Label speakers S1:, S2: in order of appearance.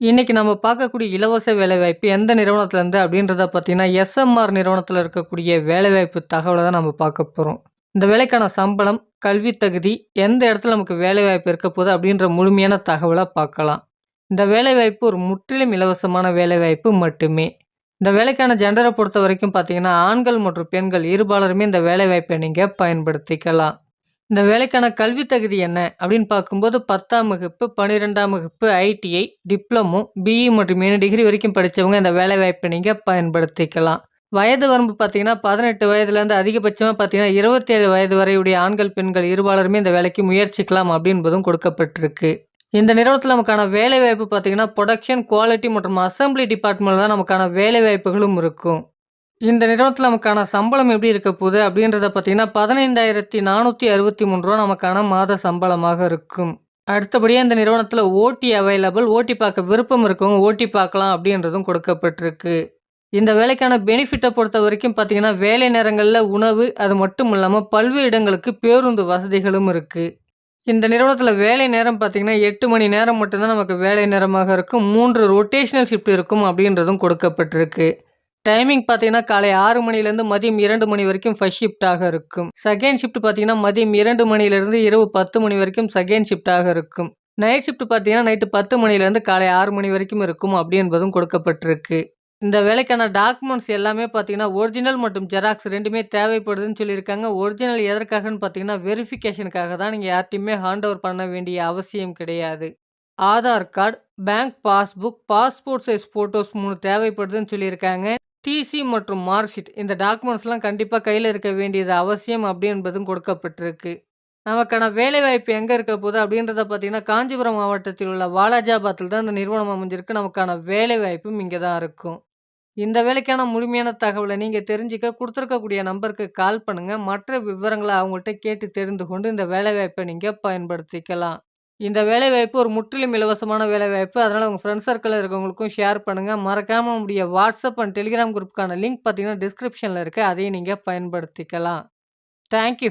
S1: இன்றைக்கி நம்ம பார்க்கக்கூடிய இலவச வேலைவாய்ப்பு எந்த நிறுவனத்துலேருந்து அப்படின்றத பார்த்தீங்கன்னா, எஸ்எம்ஆர் நிறுவனத்தில் இருக்கக்கூடிய வேலைவாய்ப்பு தகவலை தான் நம்ம பார்க்க போகிறோம் இந்த வேலைக்கான சம்பளம், கல்வி தகுதி, எந்த இடத்துல நமக்கு வேலைவாய்ப்பு இருக்க போகுது அப்படின்ற முழுமையான தகவலை பார்க்கலாம். இந்த வேலைவாய்ப்பு ஒரு முற்றிலும் இலவசமான வேலைவாய்ப்பு மட்டுமே. இந்த வேலைக்கான ஜென்டரை பொறுத்த வரைக்கும் பார்த்தீங்கன்னா, ஆண்கள் மற்றும் பெண்கள் இருபாலருமே இந்த வேலைவாய்ப்பை நீங்கள் பயன்படுத்திக்கலாம். இந்த வேலைக்கான கல்வி தகுதி என்ன அப்படின்னு பார்க்கும்போது 10ஆம் வகுப்பு, 12ஆம் வகுப்பு, ஐடிஐ, டிப்ளமோ, பிஇ மற்றும் ஏழு டிகிரி வரைக்கும் படித்தவங்க இந்த வேலைவாய்ப்பை நீங்கள் பயன்படுத்திக்கலாம். வயது வரம்பு பார்த்தீங்கன்னா, 18 வயதுலேருந்து அதிகபட்சமாக பார்த்தீங்கன்னா, 27 வயது வரையுடைய ஆண்கள், பெண்கள் இருபாலருமே இந்த வேலைக்கு முயற்சிக்கலாம் அப்படின்பதும் கொடுக்கப்பட்டிருக்கு. இந்த நிறுவனத்தில் நமக்கான வேலைவாய்ப்பு பார்த்தீங்கன்னா, ப்ரொடக்ஷன் குவாலிட்டி மற்றும் அசெம்பிளி டிபார்ட்மெண்ட்டில் தான் நமக்கான வேலை வாய்ப்புகளும் இருக்கும். இந்த நிறுவனத்தில் நமக்கான சம்பளம் எப்படி இருக்க போகுது அப்படின்றத பார்த்தீங்கன்னா, பதினைந்தாயிரத்தி நானூற்றி அறுபத்தி மூணு ரூபா நமக்கான மாத சம்பளமாக இருக்கும். அடுத்தபடியாக இந்த நிறுவனத்தில் ஓட்டி அவைலபிள். ஓட்டி பார்க்க விருப்பம் இருக்கவங்க ஓட்டி பார்க்கலாம் அப்படின்றதும் கொடுக்கப்பட்டிருக்கு. இந்த வேலைக்கான பெனிஃபிட்டை பொறுத்த வரைக்கும் பார்த்தீங்கன்னா, வேலை நேரங்களில் உணவு, அது மட்டும் இல்லாமல் பல்வேறு இடங்களுக்கு பேருந்து வசதிகளும் இருக்குது இந்த நிறுவனத்தில் வேலை நேரம் பார்த்தீங்கன்னா, எட்டு மணி நேரம் மட்டும்தான் நமக்கு வேலை நேரமாக இருக்கும். மூன்று ரொட்டேஷனல் ஷிஃப்ட் இருக்கும் அப்படின்றதும் கொடுக்கப்பட்டிருக்கு. டைமிங் பார்த்தீங்கன்னா, காலை ஆறு மணிலேருந்து மதியம் இரண்டு மணி வரைக்கும் ஃபர்ஸ்ட் ஷிஃப்ட்டாக இருக்கும். செகண்ட் ஷிஃப்ட் பார்த்தீங்கன்னா, மதியம் இரண்டு மணிலேருந்து இரவு 10 மணி வரைக்கும் செகண்ட் ஷிஃப்ட்டாக இருக்கும். நைட் ஷிஃப்ட் பார்த்தீங்கன்னா, நைட்டு 10 மணிலேருந்து காலை ஆறு மணி வரைக்கும் இருக்கும் அப்படி என்பதும் கொடுக்கப்பட்டிருக்கு. இந்த வேலைக்கான டாக்குமெண்ட்ஸ் எல்லாமே பார்த்தீங்கன்னா, ஒரிஜினல் மற்றும் ஜெராக்ஸ் ரெண்டுமே தேவைப்படுதுன்னு சொல்லியிருக்காங்க. ஒரிஜினல் எதற்காகன்னு பார்த்தீங்கன்னா, வெரிஃபிகேஷனுக்காக தான். நீங்கள் யார்ட்டையுமே ஹேண்ட் ஓவர் பண்ண வேண்டிய அவசியம் கிடையாது. Aadhaar card, bank passbook, passport size photos மூணு தேவைப்படுதுன்னு சொல்லியிருக்காங்க. டிசி மற்றும் மார்க் ஷீட் இந்த டாக்குமெண்ட்ஸ்லாம் கண்டிப்பாக கையில் இருக்க வேண்டியது அவசியம் அப்படி என்பதும் கொடுக்கப்பட்டிருக்கு. நமக்கான வேலைவாய்ப்பு எங்கே இருக்க போகுது அப்படின்றத பார்த்தீங்கன்னா, காஞ்சிபுரம் மாவட்டத்தில் உள்ள வாலாஜாபாத்தில் தான் இந்த நிறுவனம் அமைஞ்சிருக்கு. நமக்கான வேலைவாய்ப்பும் இங்கே தான் இருக்கும். இந்த வேலைக்கான முழுமையான தகவலை நீங்கள் தெரிஞ்சுக்க கொடுத்துருக்கக்கூடிய நம்பருக்கு கால் பண்ணுங்கள் மற்ற விவரங்களை அவங்கள்ட்ட கேட்டு தெரிந்து கொண்டு இந்த வேலைவாய்ப்பை நீங்கள் பயன்படுத்திக்கலாம். இந்த வேலைவாய்ப்பு ஒரு முற்றிலும் இலவசமான வேலைவாய்ப்பு. அதனால் உங்கள் ஃப்ரெண்ட்ஸ் சர்க்கிளில் இருக்கவங்களுக்கும் ஷேர் பண்ணுங்கள் மறக்காமல் உங்களுடைய வாட்ஸ்அப் அண்ட் டெலிகிராம் குரூப்புக்கான லிங்க் பார்த்தீங்கன்னா, டிஸ்கிரிப்ஷனில் இருக்குது அதையும் நீங்கள் பயன்படுத்திக்கலாம். Thank you